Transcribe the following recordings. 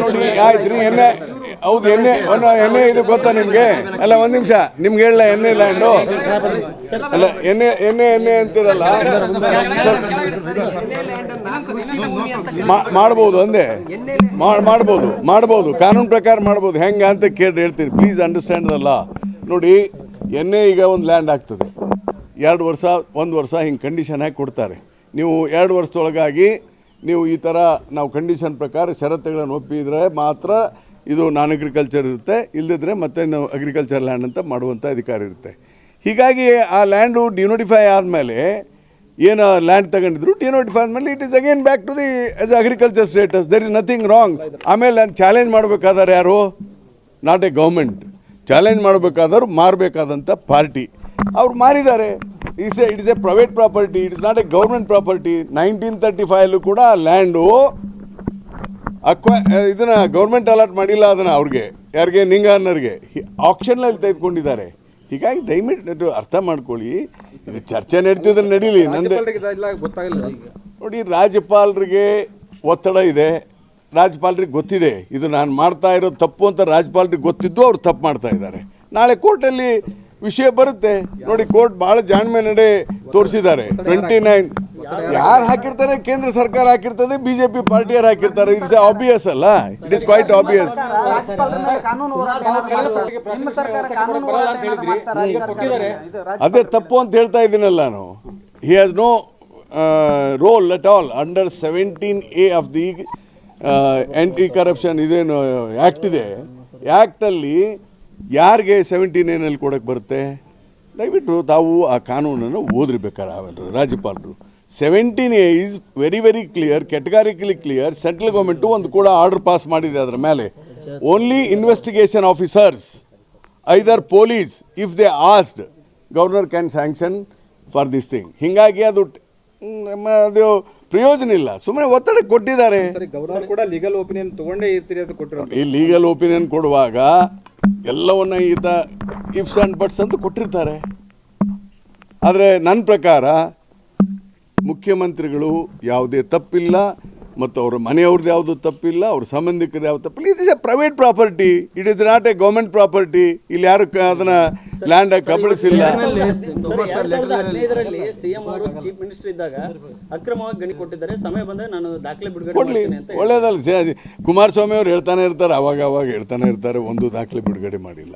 ನೋಡಿ ಆಯ್ತು ರೀ ಎಣ್ಣೆ ಹೌದು ಎಣ್ಣೆ ಒಂದು ಎಣ್ಣೆ ಇದು ಗೊತ್ತಾ ನಿಮಗೆ? ಅಲ್ಲ ಒಂದು ನಿಮಿಷ ನಿಮ್ಗೆ ಹೇಳಲ್ಲ ಎಣ್ಣೆ ಲ್ಯಾಂಡು ಅಲ್ಲ ಎಣ್ಣೆ ಎಣ್ಣೆ ಎಣ್ಣೆ ಅಂತಿರಲ್ಲ? ಮಾಡ್ಬೋದು ಅಂದೆ. ಮಾಡ್ಬೋದು ಮಾಡ್ಬೋದು ಕಾನೂನು ಪ್ರಕಾರ ಮಾಡ್ಬೋದು ಹೆಂಗೆ ಅಂತ ಕೇಳಿ ಹೇಳ್ತೀನಿ. ಪ್ಲೀಸ್ ಅಂಡರ್ಸ್ಟ್ಯಾಂಡ್ ಅಲ್ಲ ನೋಡಿ ಎಣ್ಣೆ ಈಗ ಒಂದು ಲ್ಯಾಂಡ್ ಆಗ್ತದೆ. ಎರಡು ವರ್ಷ ಒಂದು ವರ್ಷ ಹಿಂಗೆ ಕಂಡೀಷನ್ ಹಾಕಿ ಕೊಡ್ತಾರೆ. ನೀವು ಎರಡು ವರ್ಷದೊಳಗಾಗಿ ನೀವು ಈ ಥರ ನಾವು ಕಂಡೀಷನ್ ಪ್ರಕಾರ ಷರತ್ತುಗಳನ್ನು ಒಪ್ಪಿದರೆ ಮಾತ್ರ ಇದು ನಾನ್ ಅಗ್ರಿಕಲ್ಚರ್ ಇರುತ್ತೆ. ಇಲ್ಲದಿದ್ದರೆ ಮತ್ತೆ ನಾವು ಅಗ್ರಿಕಲ್ಚರ್ ಲ್ಯಾಂಡ್ ಅಂತ ಮಾಡುವಂಥ ಅಧಿಕಾರ ಇರುತ್ತೆ. ಹೀಗಾಗಿ ಆ ಲ್ಯಾಂಡು ಡಿನೋಟಿಫೈ ಆದಮೇಲೆ ಏನು ಲ್ಯಾಂಡ್ ತಗೊಂಡಿದ್ರು ಡಿನೋಟಿಫೈ ಆದಮೇಲೆ it is again back to the as agriculture status there is nothing wrong ಆಮೇಲೆ ಚಾಲೆಂಜ್ ಮಾಡಬೇಕಾದ್ರೆ ಯಾರು? ನಾಟ್ ಎ ಗೌರ್ಮೆಂಟ್ ಚಾಲೆಂಜ್ ಮಾಡಬೇಕಾದವ್ರು ಮಾರಬೇಕಾದಂಥ ಪಾರ್ಟಿ ಅವ್ರು ಮಾರಿದ್ದಾರೆ. Is a it is a private property it is not a government property nineteen thirty five ಕೂಡ land ಅಕ್ವ ಇದನ್ನ government allot ಮಾಡಿಲ್ಲ ಅದನ್ನ ಅವ್ರಿಗೆ ಯಾರಿಗೆ? ನಿಂಗನ್ನರಿಗೆ ಆಪ್ಷನ್ನಲ್ಲಿ ತೆಗೆದುಕೊಂಡಿದ್ದಾರೆ. ಹೀಗಾಗಿ ದಯವಿಟ್ಟು ಅರ್ಥ ಮಾಡ್ಕೊಳ್ಳಿ. ಇದು ಚರ್ಚೆ ನಡೀತಿದ್ರೆ ನಡೀಲಿ. ನಂದೆ ನೋಡಿ ರಾಜ್ಯಪಾಲರಿಗೆ ಒತ್ತಡ ಇದೆ. ರಾಜ್ಯಪಾಲರಿಗೆ ಗೊತ್ತಿದೆ. ಇದು ನಾನು ಮಾಡ್ತಾ ಇರೋ ತಪ್ಪು ಅಂತ ರಾಜ್ಯಪಾಲರಿಗೆ ಗೊತ್ತಿದ್ದು ಅವ್ರು ತಪ್ಪು ಮಾಡ್ತಾ ಇದ್ದಾರೆ. ನಾಳೆ ಕೋರ್ಟಲ್ಲಿ ವಿಷಯ ಬರುತ್ತೆ. ನೋಡಿ, ಕೋರ್ಟ್ ಬಹಳ ಜಾಣ್ಮೆ ನಡೆ ತೋರಿಸಿದ್ದಾರೆ. ಟ್ವೆಂಟಿ ನೈನ್ ಯಾರು ಹಾಕಿರ್ತಾರೆ? ಕೇಂದ್ರ ಸರ್ಕಾರ ಹಾಕಿರ್ತದೆ, ಬಿಜೆಪಿ ಜೆ ಪಿ ಪಾರ್ಟಿಯವ್ರು ಹಾಕಿರ್ತಾರೆ ಇಟ್ಸ್ ಆಬ್ವಿಯಸ್ ಅಲ್ಲ? ಇಟ್ ಇಸ್ ಕ್ವೈಟ್ ರಾಜ್ಯ- ಅದೇ ತಪ್ಪು ಅಂತ ಹೇಳ್ತಾ ಇದ್ದೀನಲ್ಲ ನಾನು. He has no role at all under seventeen A of the anti corruption ಇದೇನು ಆ್ಯಕ್ಟ್ ಇದೆ. ಆ್ಯಕ್ಟಲ್ಲಿ ಯಾರಿಗೆ ಸೆವೆಂಟಿ ನೈನಲ್ಲಿ ಕೊಡೋಕ್ಕೆ ಬರುತ್ತೆ? ದಯವಿಟ್ಟು ತಾವು ಆ ಕಾನೂನನ್ನು ಓದಿರ್ಬೇಕಾರೆ ಅವೆಲ್ಲರು ರಾಜ್ಯಪಾಲರು. Seventeen A is very very clear categorically clear central government ಒಂದು ಕೂಡ ಆರ್ಡರ್ ಪಾಸ್ ಮಾಡಿದೆ ಅದರ ಮೇಲೆ. Only investigation officers either police if they asked governor can sanction for this thing ಹೀಗಾಗಿ ಅದು ಅದು ಪ್ರಯೋಜನ ಇಲ್ಲ. ಸುಮ್ಮನೆ ಒತ್ತಡ ಕೊಟ್ಟಿದ್ದಾರೆ. ಗವರ್ನರ್ ಕೂಡ ಲೀಗಲ್ ಒಪಿನಿಯನ್ ತಗೊಂಡೇ ಇರ್ತೀರಿ ಅಂತ ಕೊಟ್ಟಿರೋ ಈ ಲೀಗಲ್ ಒಪಿನಿಯನ್ ಕೊಡುವಾಗ ಎಲ್ಲವನ್ನ ಈತ ಇಫ್ಸ್ ಆ್ಯಂಡ್ ಬಟ್ಸ್ ಅಂತ ಕೊಟ್ಟಿರ್ತಾರೆ. ಆದರೆ ನನ್ನ ಪ್ರಕಾರ ಮುಖ್ಯಮಂತ್ರಿಗಳು ಯಾವುದೇ ತಪ್ಪಿಲ್ಲ ಮತ್ತು ಅವರ ಮನೆಯವ್ರದ್ದು ಯಾವುದು ತಪ್ಪಿಲ್ಲ ಅವ್ರ ಸಂಬಂಧಿಕರು ಯಾವ್ದು ತಪ್ಪಿಲ್ಲ. It is a private property it is not a government property ಇಲ್ಲಿ ಯಾರು ಅದನ್ನ ಲ್ಯಾಂಡ್ ಕಬಳಿಸಿಲ್ಲ ಹದಿನೈದರಲ್ಲಿ ಸಿಎಂ ಅವರು ಚೀಫ್ ಮಿನಿಸ್ಟರ್ ಇದ್ದಾಗ ಅಕ್ರಮವಾಗಿ ಗಣಿ ಕೊಟ್ಟಿದ್ದಾರೆ. ಸಮಯ ಬಂದಾಗ ನಾನು ದಾಖಲೆ ಬಿಡುಗಡೆ ಕೊಡ್ಲಿ. ಅಂತ ಒಳ್ಳೇದಲ್ಲ ಕುಮಾರಸ್ವಾಮಿ ಅವ್ರು ಹೇಳ್ತಾನೆ ಇರ್ತಾರೆ ಅವಾಗ ಅವಾಗ ಹೇಳ್ತಾನೆ ಇರ್ತಾರೆ ಒಂದು ದಾಖಲೆ ಬಿಡುಗಡೆ ಮಾಡಿಲ್ಲ.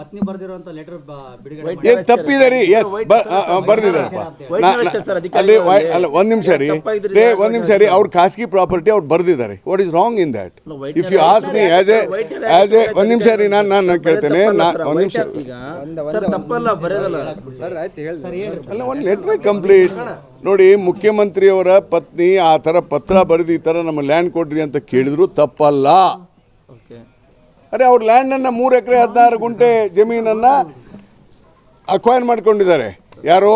ಪತ್ನಿ ಬರೆದಿರುವಂತ ಲೆಟರ್ ಬಿಡುಗಡೆ ಏನ್ ತಪ್ಪಿದೆ ರೀ ಎಸ್ ಬರ್ದಿದ್ದಾರಪ್ಪ ಅಲ್ಲಿ ಅಲ್ಲ ಒಂದ್ ನಿಮಿಷ ರೀ. ರೇ ಒಂದ್ ನಿಮಿಷ ರೀ ಅವ್ರ ಖಾಸಗಿ ಪ್ರಾಪರ್ಟಿ ಅವ್ರು ಬರ್ದಿದ್ದಾರೆ. What is wrong in that if you ask me as a as a ಒಂದ್ ನಿಮಿಷ ರೀ ನಾನು ನಾನು ಕೇಳ್ತೇನೆ ನಾ ಒಂದ್ ನಿಮಿಷ ಈಗ ಸರ್ ತಪ್ಪಲ್ಲ ಬರೋದಲ್ಲ ಸರ್ ಆಯ್ತು ಹೇಳಿ ಸರ್ ಅಲ್ಲ ಒಂದು ಲೆಟ್ ಮೈ ಕಂಪ್ಲೀಟ್ ನೋಡಿ ಮುಖ್ಯಮಂತ್ರಿಯವರ ಪತ್ನಿ ಆ ಥರ ಪತ್ರ ಬರೆದು ಈ ಥರ ನಮ್ಮ ಲ್ಯಾಂಡ್ ಕೊಡ್ರಿ ಅಂತ ಕೇಳಿದ್ರು ತಪ್ಪಲ್ಲ. ಓಕೆ. ಅರೆ ಅವ್ರ ಲ್ಯಾಂಡನ್ನು ಮೂರು ಎಕರೆ ಹದಿನಾರು ಗುಂಟೆ ಜಮೀನನ್ನು ಅಕ್ವೈರ್ ಮಾಡ್ಕೊಂಡಿದ್ದಾರೆ. ಯಾರು?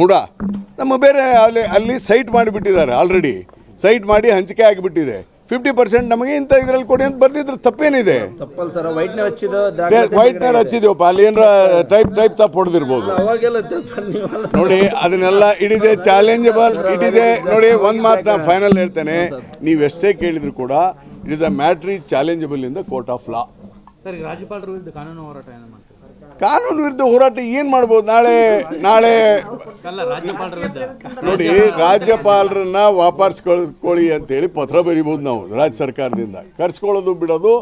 ಮುಡ. ನಮ್ಮ ಬೇರೆ ಅಲ್ಲಿ ಅಲ್ಲಿ ಸೈಟ್ ಮಾಡಿಬಿಟ್ಟಿದ್ದಾರೆ ಆಲ್ರೆಡಿ ಸೈಟ್ ಮಾಡಿ ಹಂಚಿಕೆ ಆಗಿಬಿಟ್ಟಿದೆ. ಫಿಫ್ಟಿ ಪರ್ಸೆಂಟ್ ನಮಗೆ ಇಂಥ ಇದ್ರಲ್ಲಿ ಕೊಡಿ ಅಂತ ಬರ್ದಿದ್ರೆ ತಪ್ಪೇನಿದೆ. ವೈಟ್ನರ್ ಹಚ್ಚಿದೀವಪ್ಪ ಅಲ್ಲಿ ಏನಾರ ಟೈಪ್ ಟೈಪ್ ತಪ್ಪು ಹೊಡೆದಿರ್ಬೋದು. ನೋಡಿ ಅದನ್ನೆಲ್ಲ it is a challengeable it is a ನೋಡಿ ಒಂದು ಮಾತು ನಾನು ಫೈನಲ್ ಹೇಳ್ತೇನೆ. ನೀವು ಎಷ್ಟೇ ಕೇಳಿದ್ರು ಕೂಡ it is a matter challengeable in the court of law ರಾಜ್ಯಪಾಲರ ಕಾನೂನು ಹೋರಾಟ ಏನು ಮಾಡ್ತಾರೆ? ಕಾನೂನು ವಿರುದ್ಧ ಹೋರಾಟ ಏನು ಮಾಡ್ಬೋದು? ನಾಳೆ ನಾಳೆ ನೋಡಿ ರಾಜ್ಯಪಾಲರನ್ನ ವಾಪಸ್ ಕಳಿಸ್ಕೊಳ್ಳಿ ಅಂತೇಳಿ ಪತ್ರ ಬರಿಬೋದು ನಾವು ರಾಜ್ಯ ಸರ್ಕಾರದಿಂದ. ಕರ್ಸ್ಕೊಳ್ಳೋದು ಬಿಡೋದು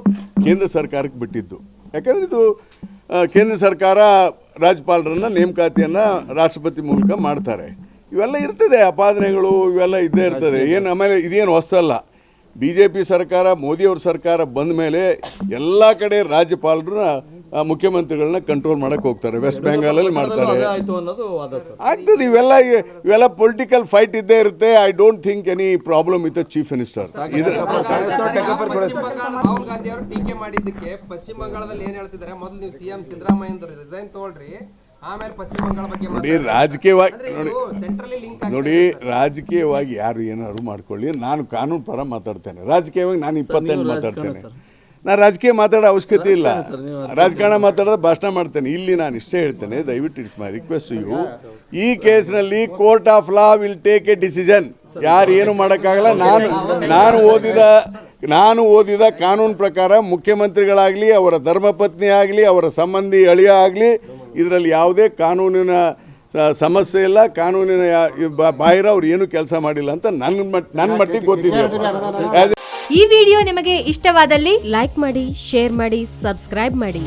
ಕೇಂದ್ರ ಸರ್ಕಾರಕ್ಕೆ ಬಿಟ್ಟಿದ್ದು. ಯಾಕಂದ್ರೆ ಇದು ಕೇಂದ್ರ ಸರ್ಕಾರ ರಾಜ್ಯಪಾಲರನ್ನ ನೇಮಕಾತಿಯನ್ನು ರಾಷ್ಟ್ರಪತಿ ಮೂಲಕ ಮಾಡ್ತಾರೆ. ಇವೆಲ್ಲ ಇರ್ತದೆ ಅಪಾದನೆಗಳು ಇವೆಲ್ಲ ಇದ್ದೇ ಇರ್ತದೆ. ಏನು ಆಮೇಲೆ ಇದೇನು ಹೊಸಲ್ಲ ಬಿ ಜೆ ಪಿ ಸರ್ಕಾರ ಮೋದಿಯವ್ರ ಸರ್ಕಾರ ಬಂದ ಮೇಲೆ ಎಲ್ಲ ಕಡೆ ರಾಜ್ಯಪಾಲರನ್ನ ಆ, ಮುಖ್ಯಮಂತ್ರಿಗಳನ್ನ ಕಂಟ್ರೋಲ್ ಮಾಡಕ್ಕೆ ಹೋಗ್ತಾರೆ. ವೆಸ್ಟ್ ಬೆಂಗಾಲ್ ಅಲ್ಲಿ ಮಾಡ್ತಾರೆ. ಆಗ್ತದೆ ಇವೆಲ್ಲ ಇವೆಲ್ಲ ಪೊಲಿಟಿಕಲ್ ಫೈಟ್ ಇದ್ದೇ ಇರುತ್ತೆ. I don't think any problem with chief minister Rahul Gandhi ಅವರು ಟೀಕೆ ಮಾಡಿದ್ದಕ್ಕೆ ಪಶ್ಚಿಮ ಬಂಗಾಳದಲ್ಲಿ ಏನ್ ಹೇಳ್ತಿದ್ದಾರೆ? ಮೊದಲು ನೀವು ಸಿಎಂ ಸಿದ್ದರಾಮಯ್ಯ ರಿಸೈನ್ ತಗೊಳ್ರಿ. ಆಮೇಲೆ ಪಶ್ಚಿಮ ಬಗ್ಗೆ ನೋಡಿ ರಾಜಕೀಯವಾಗಿ ನೋಡಿ ಸೆಂಟ್ರಲಿ ಲಿಂಕ್ ನೋಡಿ ರಾಜಕೀಯವಾಗಿ ಯಾರು ಏನಾದ್ರು ಮಾಡ್ಕೊಳ್ಳಿ. ನಾನು ಕಾನೂನು ಪರ ಮಾತಾಡ್ತೇನೆ. ರಾಜಕೀಯವಾಗಿ ನಾನು ಇಪ್ಪತ್ತೆಂಟು ಮಾತಾಡ್ತೇನೆ. ನಾನು ರಾಜಕೀಯ ಮಾತಾಡೋ ಅವಶ್ಯಕತೆ ಇಲ್ಲ. ರಾಜಕಾರಣ ಮಾತಾಡೋದು ಭಾಷಣ ಮಾಡ್ತೇನೆ. ಇಲ್ಲಿ ನಾನು ಇಷ್ಟೇ ಹೇಳ್ತೇನೆ. ದಯವಿಟ್ಟು ಇಟ್ಸ್ ಮೈ ರಿಕ್ವೆಸ್ಟ್ ಯು ಈ ಕೇಸ್ನಲ್ಲಿ court of law will take a decision ಯಾರು ಏನು ಮಾಡೋಕ್ಕಾಗಲ್ಲ. ನಾನು ನಾನು ಓದಿದ ನಾನು ಓದಿದ ಕಾನೂನು ಪ್ರಕಾರ ಮುಖ್ಯಮಂತ್ರಿಗಳಾಗಲಿ ಅವರ ಧರ್ಮಪತ್ನಿ ಆಗಲಿ ಅವರ ಸಂಬಂಧಿ ಅಳಿಯ ಆಗಲಿ ಇದರಲ್ಲಿ ಯಾವುದೇ ಕಾನೂನಿನ ಸಮಸ್ಯೆ ಇಲ್ಲ. ಕಾನೂನಿನ ಬಾಹಿರ ಅವ್ರು ಏನು ಕೆಲಸ ಮಾಡಿಲ್ಲ ಅಂತ ನನ್ನ ಮಟ್ ನನ್ನ ಮಟ್ಟಿಗೆ ಗೊತ್ತಿದೆ ಈ ವಿಡಿಯೋ ನಿಮಗೆ ಇಷ್ಟವಾದಲ್ಲಿ ಲೈಕ್ ಮಾಡಿ ಶೇರ್ ಮಾಡಿ ಸಬ್ಸ್ಕ್ರೈಬ್ ಮಾಡಿ.